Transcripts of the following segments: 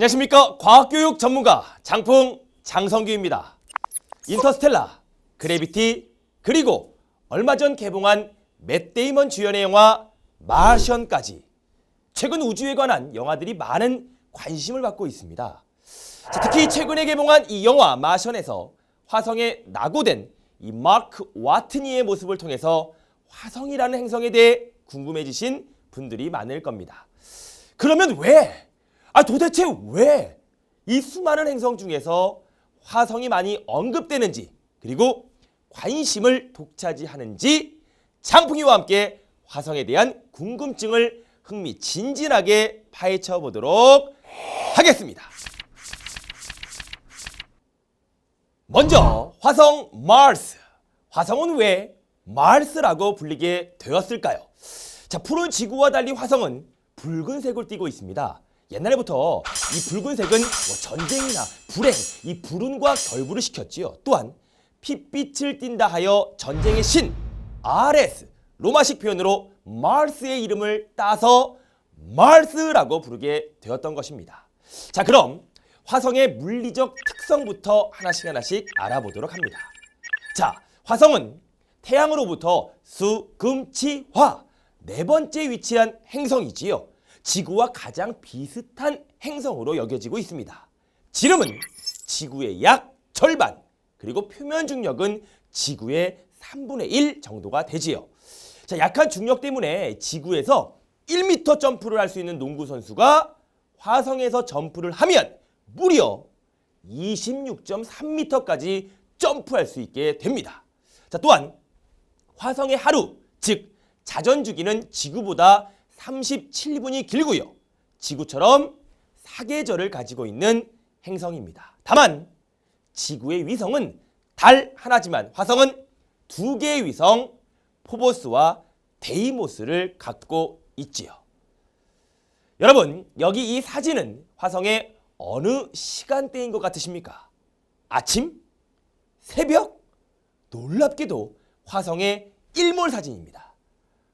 안녕하십니까 과학교육 전문가 장풍 장성규입니다. 인터스텔라, 그래비티 그리고 얼마 전 개봉한 맷 데이먼 주연의 영화 마션까지 최근 우주에 관한 영화들이 많은 관심을 받고 있습니다. 자, 특히 최근에 개봉한 이 영화 마션에서 화성에 낙오된 이 마크 와트니의 모습을 통해서 화성이라는 행성에 대해 궁금해지신 분들이 많을 겁니다. 그러면 왜? 아 도대체 왜 이 수많은 행성 중에서 화성이 많이 언급되는지 그리고 관심을 독차지하는지 장풍이와 함께 화성에 대한 궁금증을 흥미진진하게 파헤쳐 보도록 하겠습니다. 먼저 화성 마르스. 화성은 왜 마르스라고 불리게 되었을까요? 자, 푸른 지구와 달리 화성은 붉은색을 띠고 있습니다. 옛날부터 이 붉은색은 뭐 전쟁이나 불행, 이 불운과 결부를 시켰지요. 또한 핏빛을 띈다 하여 전쟁의 신 아레스 로마식 표현으로 마르스의 이름을 따서 마르스라고 부르게 되었던 것입니다. 자, 그럼 화성의 물리적 특성부터 하나씩 하나씩 알아보도록 합니다. 자, 화성은 태양으로부터 수, 금, 치, 화 네 번째 위치한 행성이지요. 지구와 가장 비슷한 행성으로 여겨지고 있습니다. 지름은 지구의 약 절반, 그리고 표면 중력은 지구의 3분의 1 정도가 되지요. 자, 약한 중력 때문에 지구에서 1m 점프를 할 수 있는 농구 선수가 화성에서 점프를 하면 무려 26.3m까지 점프할 수 있게 됩니다. 자, 또한 화성의 하루, 즉 자전 주기는 지구보다 37분이 길고요. 지구처럼 사계절을 가지고 있는 행성입니다. 다만 지구의 위성은 달 하나지만 화성은 두 개의 위성 포보스와 데이모스를 갖고 있지요. 여러분, 여기 이 사진은 화성의 어느 시간대인 것 같으십니까? 아침? 새벽? 놀랍게도 화성의 일몰 사진입니다.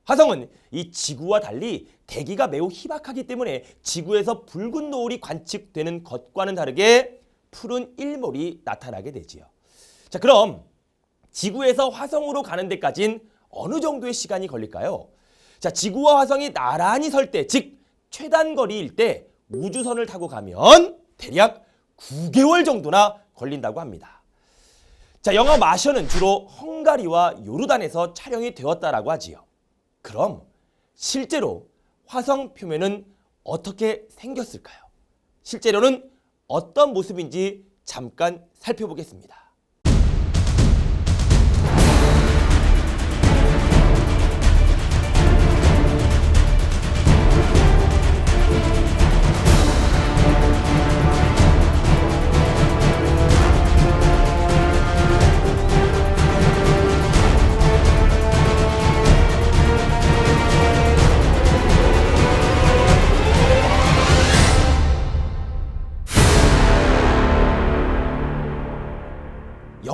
화성은 이 지구와 달리 대기가 매우 희박하기 때문에 지구에서 붉은 노을이 관측되는 것과는 다르게 푸른 일몰이 나타나게 되지요. 자, 그럼 지구에서 화성으로 가는 데까진 어느 정도의 시간이 걸릴까요? 자, 지구와 화성이 나란히 설 때, 즉 최단 거리일 때 우주선을 타고 가면 대략 9개월 정도나 걸린다고 합니다. 자, 영화 마션은 주로 헝가리와 요르단에서 촬영이 되었다라고 하지요. 그럼 실제로 화성 표면은 어떻게 생겼을까요? 실제로는 어떤 모습인지 잠깐 살펴보겠습니다.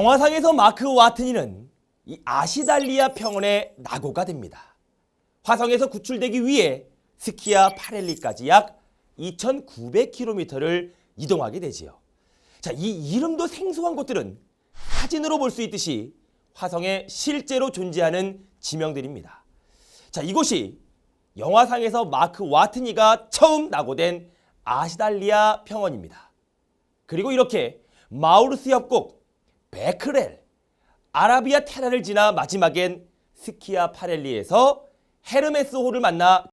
영화상에서 마크 와트니는 이 아시달리아 평원의 낙오가 됩니다. 화성에서 구출되기 위해 스키야 파렐리까지 약 2,900km를 이동하게 되지요. 자, 이 이름도 생소한 곳들은 사진으로 볼 수 있듯이 화성에 실제로 존재하는 지명들입니다. 자, 이곳이 영화상에서 마크 와트니가 처음 낙오된 아시달리아 평원입니다. 그리고 이렇게 마우르스 협곡, 베크렐, 아라비아 테라를 지나 마지막엔 스키아 파렐리에서 헤르메스 호를 만나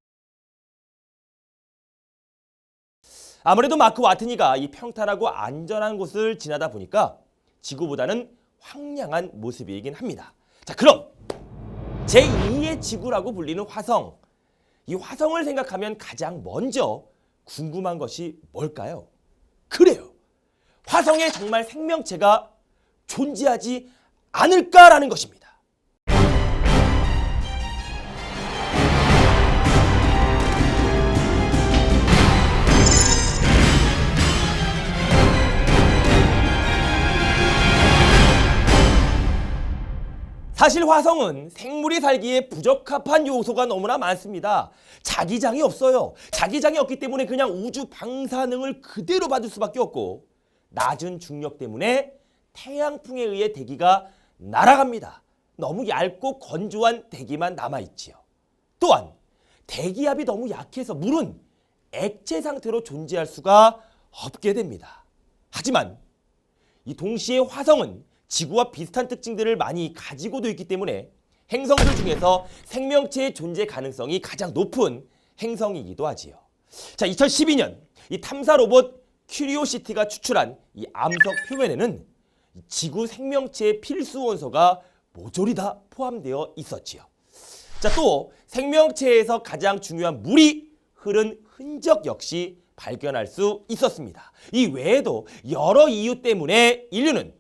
아무래도 마크 와트니가 이 평탄하고 안전한 곳을 지나다 보니까 지구보다는 황량한 모습이긴 합니다. 자, 그럼 제2의 지구라고 불리는 화성. 이 화성을 생각하면 가장 먼저 궁금한 것이 뭘까요? 그래요. 화성에 정말 생명체가 존재하지 않을까라는 것입니다. 사실 화성은 생물이 살기에 부적합한 요소가 너무나 많습니다. 자기장이 없어요. 자기장이 없기 때문에 그냥 우주 방사능을 그대로 받을 수밖에 없고 낮은 중력 때문에 태양풍에 의해 대기가 날아갑니다. 너무 얇고 건조한 대기만 남아있지요. 또한 대기압이 너무 약해서 물은 액체 상태로 존재할 수가 없게 됩니다. 하지만 이 동시에 화성은 지구와 비슷한 특징들을 많이 가지고도 있기 때문에 행성들 중에서 생명체의 존재 가능성이 가장 높은 행성이기도 하지요. 자, 2012년 이 탐사 로봇 큐리오시티가 추출한 이 암석 표면에는 이 지구 생명체의 필수 원소가 모조리 다 포함되어 있었지요. 자, 또 생명체에서 가장 중요한 물이 흐른 흔적 역시 발견할 수 있었습니다. 이 외에도 여러 이유 때문에 인류는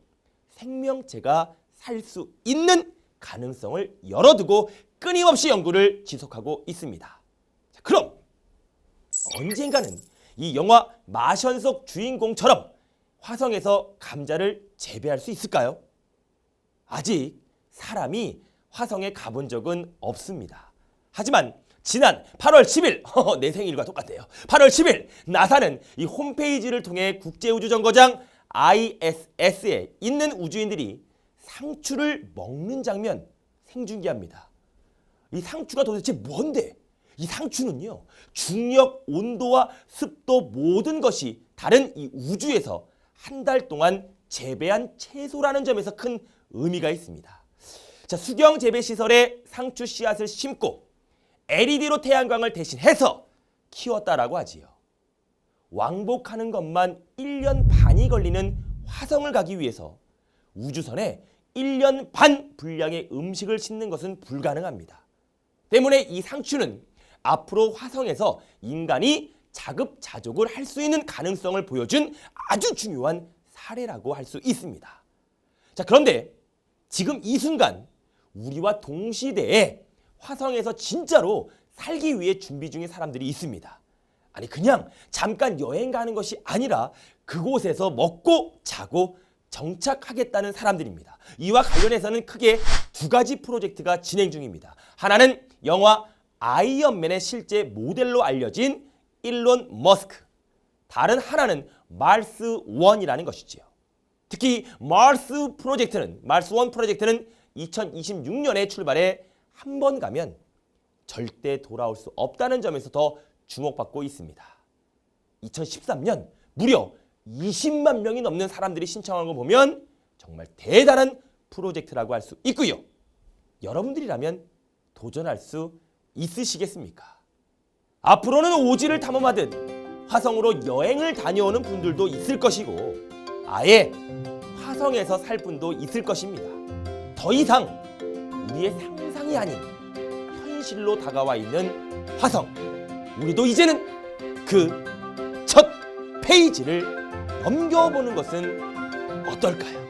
생명체가 살 수 있는 가능성을 열어두고 끊임없이 연구를 지속하고 있습니다. 자, 그럼 언젠가는 이 영화 마션 속 주인공처럼 화성에서 감자를 재배할 수 있을까요? 아직 사람이 화성에 가본 적은 없습니다. 하지만 지난 8월 10일, 내 생일과 똑같아요. 8월 10일 나사는 이 홈페이지를 통해 국제우주정거장 ISS에 있는 우주인들이 상추를 먹는 장면 생중계합니다. 이 상추가 도대체 뭔데? 이 상추는요, 중력, 온도와 습도 모든 것이 다른 이 우주에서 한 달 동안 재배한 채소라는 점에서 큰 의미가 있습니다. 자, 수경 재배 시설에 상추 씨앗을 심고 LED로 태양광을 대신해서 키웠다라고 하지요. 왕복하는 것만 1년 반이 걸리는 화성을 가기 위해서 우주선에 1년 반 분량의 음식을 싣는 것은 불가능합니다. 때문에 이 상추는 앞으로 화성에서 인간이 자급자족을 할 수 있는 가능성을 보여준 아주 중요한 사례라고 할 수 있습니다. 자, 그런데 지금 이 순간 우리와 동시대에 화성에서 진짜로 살기 위해 준비 중인 사람들이 있습니다. 아니 그냥 잠깐 여행 가는 것이 아니라 그곳에서 먹고 자고 정착하겠다는 사람들입니다. 이와 관련해서는 크게 두 가지 프로젝트가 진행 중입니다. 하나는 영화 아이언맨의 실제 모델로 알려진 일론 머스크. 다른 하나는 마르스 원이라는 것이지요. 특히 마르스 프로젝트는 마르스 원 프로젝트는 2026년에 출발해 한 번 가면 절대 돌아올 수 없다는 점에서 더 주목받고 있습니다. 2013년 무려 20만 명이 넘는 사람들이 신청한 거 보면 정말 대단한 프로젝트라고 할 수 있고요. 여러분들이라면 도전할 수 있으시겠습니까? 앞으로는 오지를 탐험하듯 화성으로 여행을 다녀오는 분들도 있을 것이고 아예 화성에서 살 분도 있을 것입니다. 더 이상 우리의 상상이 아닌 현실로 다가와 있는 화성. 우리도 이제는 그 첫 페이지를 넘겨보는 것은 어떨까요?